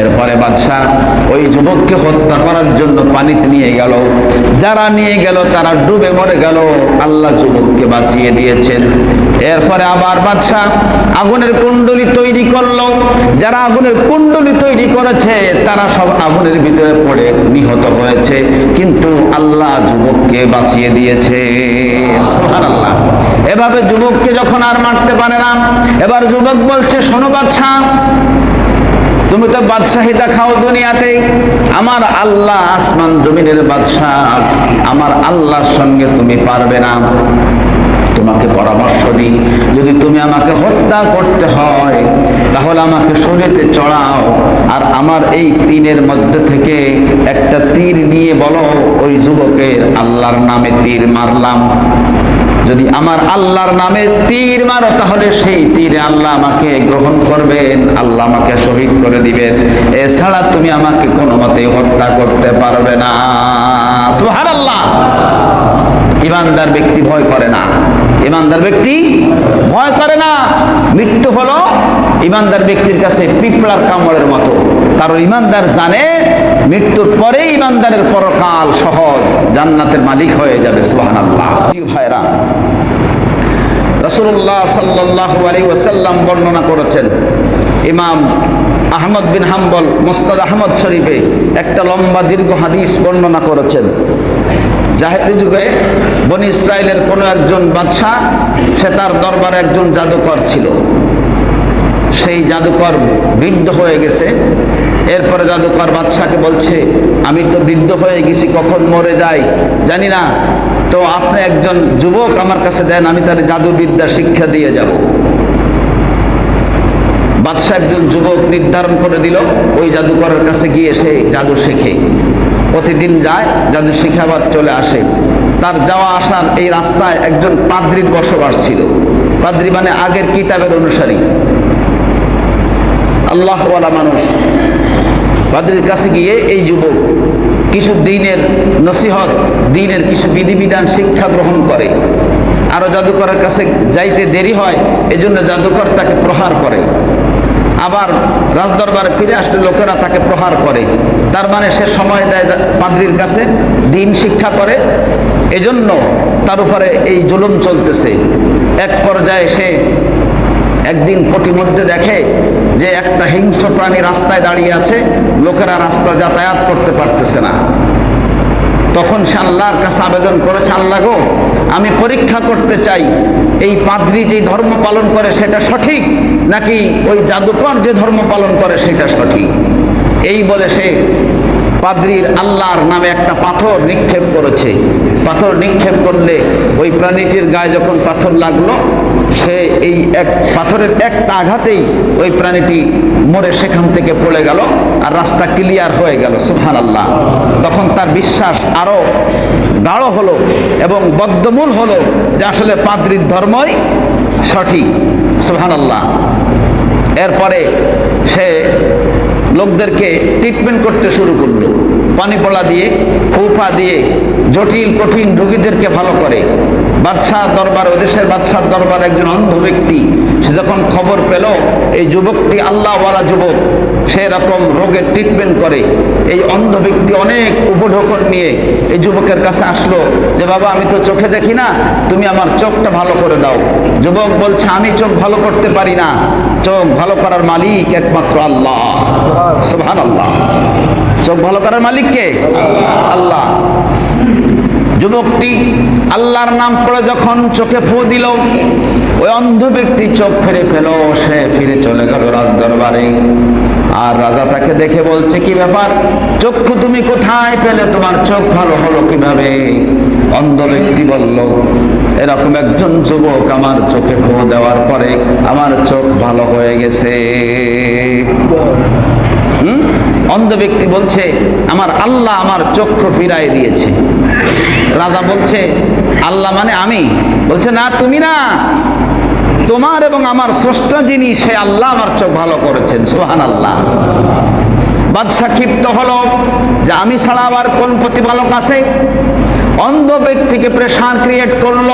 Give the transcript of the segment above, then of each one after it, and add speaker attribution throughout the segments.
Speaker 1: এরপরে বাদশাহ ওই যুবককে হত্যা করার জন্য পানিতে নিয়ে গেল। যারা নিয়ে গেল, তারা ডুবে মরে গেল। আল্লাহ যুবককে বাঁচিয়ে দিয়েছেন। এরপরে আবার বাদশাহ আগুনের কুণ্ডলি তৈরি করল। যারা আগুনের কুণ্ডলি তৈরি করেছে, তারা সব আগুনের ভিতরে পড়ে নিহত হয়েছে। কিন্তু আল্লাহ যুবককে বাঁচিয়ে দিয়েছে। এভাবে যুবককে যখন আর মারতে পারে না, এবার যুবক বলছে, শোনো বাদশাহ তুমি তো বাদশাহী খাও দুনিয়াতে আমার আল্লাহ আসমান জমিনের বাদশাহ। আমার আল্লাহর সঙ্গে তুমি পারবে না। তোমাকে পরামর্শ দিই। যদি তুমি আমাকে হত্যা করতে হয়, তাহলে আমাকে শরীরে চড়াও। আর আমার এই তীরের মধ্যে থেকে একটা তীর নিয়ে বলো, ওই যুবকের আল্লাহর নামে তীর মারলাম। যদি আমার আল্লাহর নামে তীর মারো, তাহলে সেই তীরে আল্লাহ আমাকে গ্রহণ করবেন, আল্লাহ আমাকে শহীদ করে দিবেন। এছাড়া তুমি আমাকে কোনো মতে হত্যা করতে পারবে না। সুবহানাল্লাহ! ইমানদার ব্যক্তি ভয় করে না। ইমানদার ব্যক্তি ভয় করে না। মৃত্যু হলো ইমানদার ব্যক্তির কাছে পিঁপড়ার কামড়ের মতো। কারণ ইমানদার জানে মৃত্যুর পরে ইমানদারের পরকাল সহজ, জান্নাতের মালিক হয়ে যাবে, সুবহানাল্লাহ। ভাইরা রসুল্লাহ সাল্লাহ আলী ওসাল্লাম বর্ণনা করেছেন ইমাম আহমদ বিন হাম্বল, মোস্তাদ আহমদ শরীফে একটা লম্বা দীর্ঘ হাদিস বর্ণনা করেছেন। জাহেদি যুগে বনি ইসরায়েলের কোনো একজন বাদশাহ, সে তার দরবারে একজন জাদুকর ছিল। সেই জাদুকর বৃদ্ধ হয়ে গেছে। এরপরে জাদুকর বাদশাকে বলছে, আমি তো বৃদ্ধ হয়ে গেছি, কখন মরে যাই? জানি না। তো আপনি একজন যুবক আমার কাছে দেন, আমি তার জাদুবিদ্যা শিক্ষা দিয়ে যাব। বাদশাহ একজন যুবক নির্ধারণ করে দিল, ওই জাদুকরের কাছে গিয়ে সে জাদু শেখে। প্রতিদিন যায়, জাদু শিখে আবার চলে আসে। তার যাওয়া আসার এই রাস্তায় একজন পাদ্রির বসবাস ছিল। পাদ্রি মানে আগের কিতাবের অনুসারী। আল্লাহওয়ালা মানুষ। পাদ্রির কাছে গিয়ে এই যুবক কিছু দিনের নসিহত, দিনের কিছু বিধিবিধান শিক্ষা গ্রহণ করে। আরও জাদুকরের কাছে যাইতে দেরি হয়, এজন্য জাদুকর তাকে প্রহার করে। আবার রাজদরবারে ফিরে আসলে লোকেরা তাকে প্রহার করে। তার মানে সে সময় দেয় পাদ্রির কাছে, দিন শিক্ষা করে। এজন্য তার উপরে এই জুলুম চলতেছে। এক পর্যায়ে সে একদিন প্রতিমধ্যে দেখে যে একটা হিংস্র প্রাণী রাস্তায় দাঁড়িয়ে আছে, লোকেরা রাস্তা যাতায়াত করতে পারতেছে না। তখন সে আল্লাহর কাছে আবেদন করেছে, আল্লাহ গো আমি পরীক্ষা করতে চাই। এই পাদ্রি যে ধর্ম পালন করে সেটা সঠিক, নাকি ওই জাদুকর যে ধর্ম পালন করে সেটা সঠিক? এই বলে সে পাদ্রির আল্লাহর নামে একটা পাথর নিক্ষেপ করেছে। পাথর নিক্ষেপ করলে ওই প্রাণীটির গায়ে যখন পাথর লাগল, সে এই এক পাথরের একটা আঘাতেই ওই প্রাণীটি মরে সেখান থেকে পড়ে গেল আর রাস্তা ক্লিয়ার হয়ে গেল সুহান আল্লাহ তখন তার বিশ্বাস আরও গাঢ় হলো এবং বদ্ধমূল হলো যে আসলে পাদ্রির ধর্মই সঠিক সুহান আল্লাহ এরপরে সে লোকদেরকে ট্রিটমেন্ট করতে শুরু করল। পানি পড়া দিয়ে, ফৌফা দিয়ে, জটিল, কঠিন রোগীদেরকে ভালো করে। বাদশাহ দরবার, ওই দেশের বাদশাহ দরবার একজন অন্ধ ব্যক্তি। সে যখন খবর পেল, এই যুবকটি আল্লাহওয়ালা যুবক, সে রকম রোগের ট্রিটমেন্ট করে। এই অন্ধ ব্যক্তি অনেক উপঢোকন নিয়ে এই যুবকের কাছে আসলো যে, বাবা, আমি তো চোখে দেখি না, তুমি আমার চোখটা ভালো করে দাও। যুবক বলছে, আমি চোখ ভালো করতে পারি না। চোখ ভালো করার মালিক একমাত্র আল্লাহ। সুবহান আল্লাহ চোখ ভালো করার মালিক কে আল্লাহ, যুবকটি আল্লাহর নাম পড়ে যখন চোখে ফু দিল, ওই অন্ধ ব্যক্তি চোখ ফিরে পেল, সে ফিরে চলে গেল রাজ দরবারে। আর রাজা তাকে দেখে বলছে, কি ব্যাপার? চক্ষু তুমি কোথায় পেলে? তোমার চোখ ভালো হলো কীভাবে? অন্ধ ব্যক্তি বলল, এরকম একজন যুবক আমার চোখে ফু দেওয়ার পরে আমার চোখ ভালো হয়ে গেছে। অন্ধ ব্যক্তি বলছে, আমার আল্লাহ আমার চক্ষু ফিরাই দিয়েছে। রাজা বলছে, আল্লাহ মানে আমি? বলছে, না, তুমি না। তোমার এবং আমার স্রষ্টা যিনি, সে আল্লাহ আমার চোখ ভালো করেছেন সোহান আল্লাহ বাদশাহ ক্ষিপ্ত হলো যে, আমি ছাড়া আবার কোন প্রতিপালক আছে? অন্ধ ব্যক্তিকে প্রেশার ক্রিয়েট করল।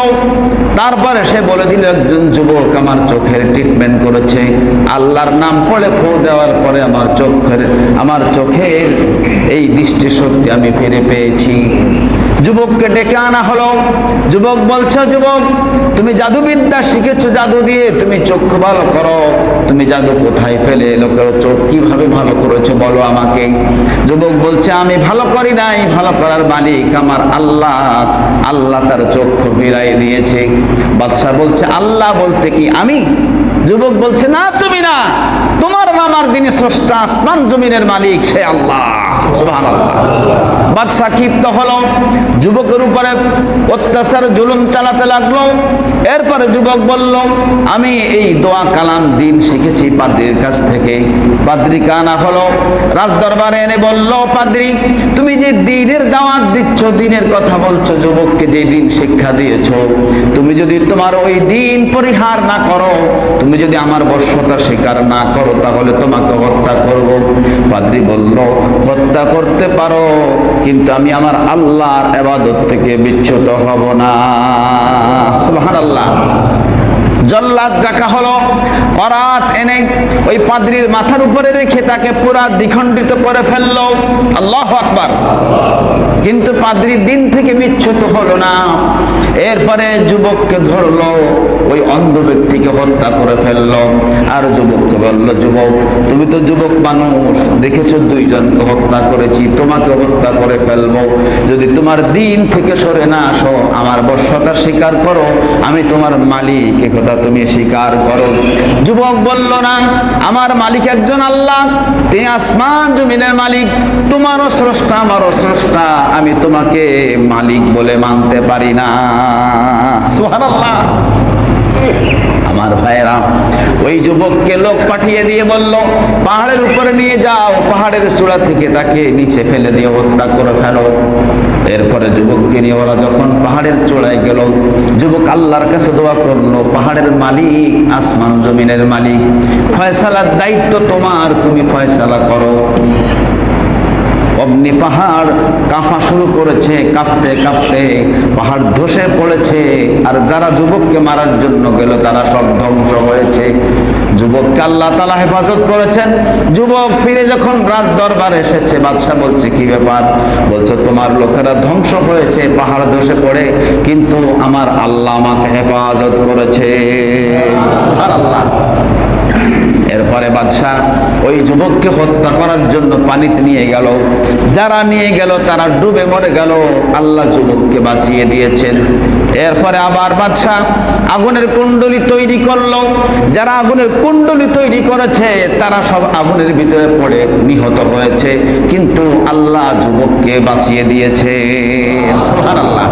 Speaker 1: তারপরে সে বলে দিল, একজন যুবক আমার চোখের ট্রিটমেন্ট করেছে। আল্লাহর নাম পড়ে ফু দেওয়ার পরে আমার চোখের আমার চোখের এই দৃষ্টিশক্তি আমি ফিরে পেয়েছি। যুবককে ডেকে আনা হলো। যুবক বলছো, যুবক, তুমি জাদুবিদ্যা শিখেছো, জাদু দিয়ে তুমি চক্ষু ভালো করো। তুমি জাদু কোথায় ফেলে লোকের চোখ কীভাবে ভালো করেছ বলো আমাকে। যুবক বলছে, আমি ভালো করি নাই, ভালো করার মালিক আমার আল্লাহ। আল্লাহ তার চক্ষু ফিরাই দিয়েছে। বাদশাহ বলছে, আল্লাহ বলতে কি আমি? যুবক বলছে, না, তুমি না। তোমার মামার যিনি স্রষ্টা আসমান জমিনের মালিক, সে আল্লাহ। বাদশাহ ক্ষিপ্ত হলো যুবকের উপরে অত্যাচার, জুলুম চালাতে লাগল। এরপরে যুবক বলল, আমি এই দোয়া কালাম দিন শিখেছি পাদ্রির কাছ থেকে। পাদ্রিকে আনা হলো রাজদরবারে এনে বলল, পাদ্রি, তুমি যে দিনের দাওয়াত দিচ্ছ, দিনের কথা বলছো, যুবককে যে দিন শিক্ষা দিয়েছ, তুমি যদি তোমার ওই দিন পরিহার না করো, তুমি যদি আমার বর্ষতা স্বীকার না করো, তাহলে তোমাকে হত্যা করব। পাদ্রি বলল, হত্যা করতে পারো কিন্তু আমি আমার আল্লাহর এবাদত থেকে বিচ্যুত হব না। সুবহানাল্লাহ। জল্লাদ ডাকা হলো, করাত এনে ওই পাদ্রির মাথার উপরে রেখে তাকে পুরা দ্বিখণ্ডিত করে ফেলল। আল্লাহ আকবার। কিন্তু পাদ্রি দিন থেকে বিচ্ছুত হলো না। এরপরে যুবককে ধরলো, ওই অন্ধ ব্যক্তিকে হত্যা করে ফেলল। আর যুবককে বলল, যুবক, তুমি তো যুবক মানুষ। দেখেছ, দুইজনকে হত্যা করেছি। তোমাকে হত্যা করে ফেলব। যদি তোমার দিন থেকে সরে না আসো, আমার বর্ষতা স্বীকার করো, আমি তোমার মালিক। কথা তুমি স্বীকার করো। যুবক বলল, না, আমার মালিক একজন আল্লাহ। তিনি আসমান জমিনের মালিক। তোমারও স্রষ্টা, আমারও স্রষ্টা। আমি তোমাকে মালিক বলে মানতে পারি না। সুবহানাল্লাহ। আমার ভাইয়েরা, ওই যুবককে লোক পাঠিয়ে দিয়ে বলল, পাহাড়ের উপরে নিয়ে যাও, পাহাড়ের চূড়া থেকে তাকে নিচে ফেলে দিয়ে হত্যা করে ফেলো। এরপরে যুবককে নিয়ে ওরা যখন পাহাড়ের চূড়ায় গেল, যুবক আল্লাহর কাছে দোয়া করল, পাহাড়ের মালিক, আসমান জমিনের মালিক, ফয়সালার দায়িত্ব তোমার, তুমি ফয়সালা করো। অমনি পাহাড় কাঁপা শুরু করেছে, কাঁপতে কাঁপতে পাহাড় ধসে পড়েছে। আর যারা যুবককে মারার জন্য গেল, তারা সব ধ্বংস হয়েছে। যুবককে আল্লাহ তালা হেফাজত করেছেন। যুবক ফিরে যখন রাজ দরবার এসেছে, বাদশাহ বলছে, কি ব্যাপার? বলছে, তোমার লোকেরা ধ্বংস হয়েছে, পাহাড় ধসে পড়ে, কিন্তু আমার আল্লাহ আমাকে হেফাজত করেছে। আর আল্লাহ এরপরে বাদশাহ ওই যুবককে হত্যা করার জন্য পানিতে নিয়ে গেল। যারা নিয়ে গেল, তারা ডুবে মরে গেল। আল্লাহ যুবককে বাঁচিয়ে দিয়েছেন। এরপরে আবার বাদশাহ আগুনের কুণ্ডলি তৈরি করল। যারা আগুনের কুণ্ডলি তৈরি করেছে, তারা সব আগুনের ভিতরে পড়ে নিহত হয়েছে। কিন্তু আল্লাহ যুবককে বাঁচিয়ে দিয়েছে। আল্লাহ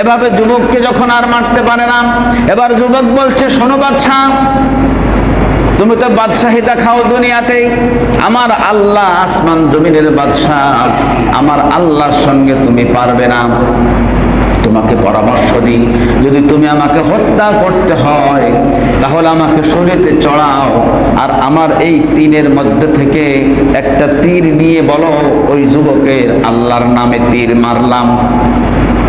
Speaker 1: এভাবে যুবককে যখন আর মারতে পারে না, এবার যুবক বলছে, শোনো বাদশাহ তুমি তো বাদশাহিতা খাও দুনিয়াতে আমার আল্লাহ আসমান জমিনের বাদশাহ। আমার আল্লাহর সঙ্গে তুমি পারবে না। তোমাকে পরামর্শ দিই। যদি তুমি আমাকে হত্যা করতে হয়, তাহলে আমাকে শরীরে চড়াও। আর আমার এই তীরের মধ্যে থেকে একটা তীর নিয়ে বলো, ওই যুবকের আল্লাহর নামে তীর মারলাম।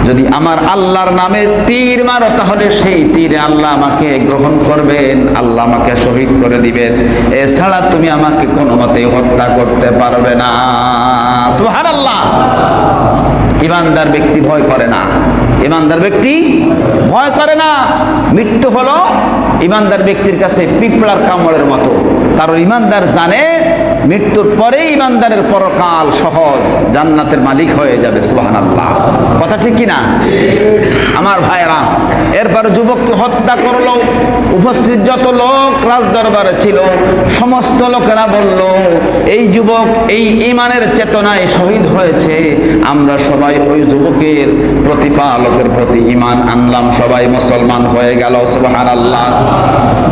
Speaker 1: যদি আমার আল্লাহর নামে তীর মারো, তাহলে সেই তীরে আল্লাহ আমাকে গ্রহণ করবেন, আল্লাহ আমাকে শহীদ করে দিবেন। এছাড়া তুমি আমাকে কোনো মতেই হত্যা করতে পারবে না। সুবহানাল্লাহ। ইমানদার ব্যক্তি ভয় করে না। ইমানদার ব্যক্তি ভয় করে না। মৃত্যু হলো ইমানদার ব্যক্তির কাছে পিঁপড়ার কামড়ের মতো। কারণ ইমানদার জানে, মৃত্যুর পরেই ইমানদারের পরকাল সহজ, জান্নাতের মালিক হয়ে যাবে সুবাহান আল্লাহ কথা ঠিক কি না আমার ভাইরা এরপর যুবককে হত্যা করল, উপস্থিত যত লোক রাজ দরবারে ছিল, সমস্ত লোকেরা বলল, এই যুবক এই ইমানের চেতনায় শহীদ হয়েছে, আমরা সবাই ওই যুবকের প্রতিপালকের প্রতি ইমান আনলাম, সবাই মুসলমান হয়ে গেল সুবাহান আল্লাহ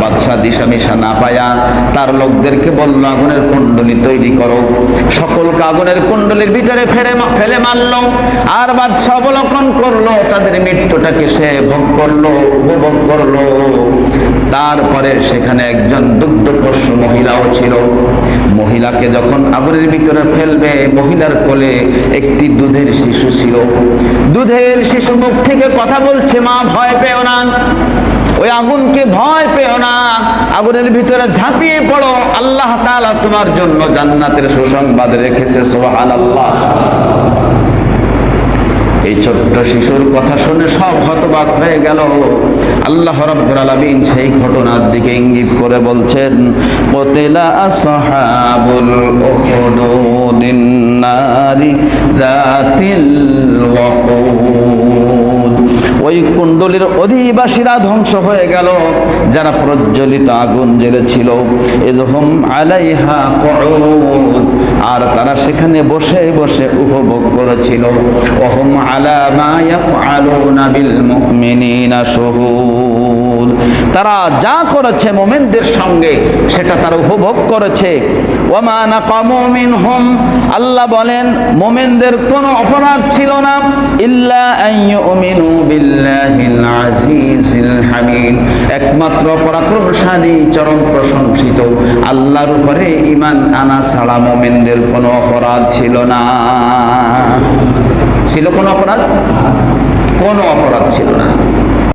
Speaker 1: বাদশাহ দিশা মিশা না পায়া তার লোকদেরকে বলল, আগুনের কুণ্ডলী তৈরি করো। সকলকে আগুনের কুণ্ডলীর ভিতরে ফেলে ফেলে মারলো। আর বাদশাহ অবলোকন করল, তাদের মৃত্যুটাকে সে ভোগ করল, উপভোগ করল। তারপরে সেখানে একজন দুগ্ধপোষ্য মহিলাও ছিল। মহিলাকে যখন আগুনের ভিতরে ফেলবে, মহিলার কোলে একটি দুধের শিশু ছিল। দুধের শিশু মুখ থেকে কথা বলছে, মা, ভয় পেও না। ওই আগুনকে ভয় পেও না। আগুনের ভিতরে ঝাঁপিয়ে পড়ো। আল্লাহ তাআলা তোমার জন্য জান্নাতের সুসংবাদ রেখেছে, সুবহানাল্লাহ। এই ছোট্ট শিশুর কথা শুনে সব হতবাক হয়ে গেল। আল্লাহ রাব্বুল আলামিন সেই ঘটনার দিকে ইঙ্গিত করে বলছেন, কতিলা আসহাবুল উখদুদিন নারি যাতিল ওয়াকুদ ওই কুণ্ডলীর অধিবাসীরা ধ্বংস হয়ে গেল। যারা প্রজ্বলিত আগুন জ্বেলেছিল এরকম আলাইহা আর তারা সেখানে বসে বসে উপভোগ করেছিল। ওহম আলা মা ইয়াফআলুনা বিল মুমিনিনা শুহুদ। তারা যা করেছে মোমেনদের সঙ্গে, সেটা তারা উপভোগ করেছে। ওমা নাকামু মিনহুম, আল্লাহ বলেন, মোমেনদের কোনো অপরাধ ছিল না। ইল্লা একমাত্র পরাক্রমশালী, চরম প্রশংসিত, আল্লাহর উপরে ঈমান আনা ছাড়া মোমেনদের কোনো অপরাধ ছিল না। ছিল কোনো অপরাধ? কোনো অপরাধ ছিল না।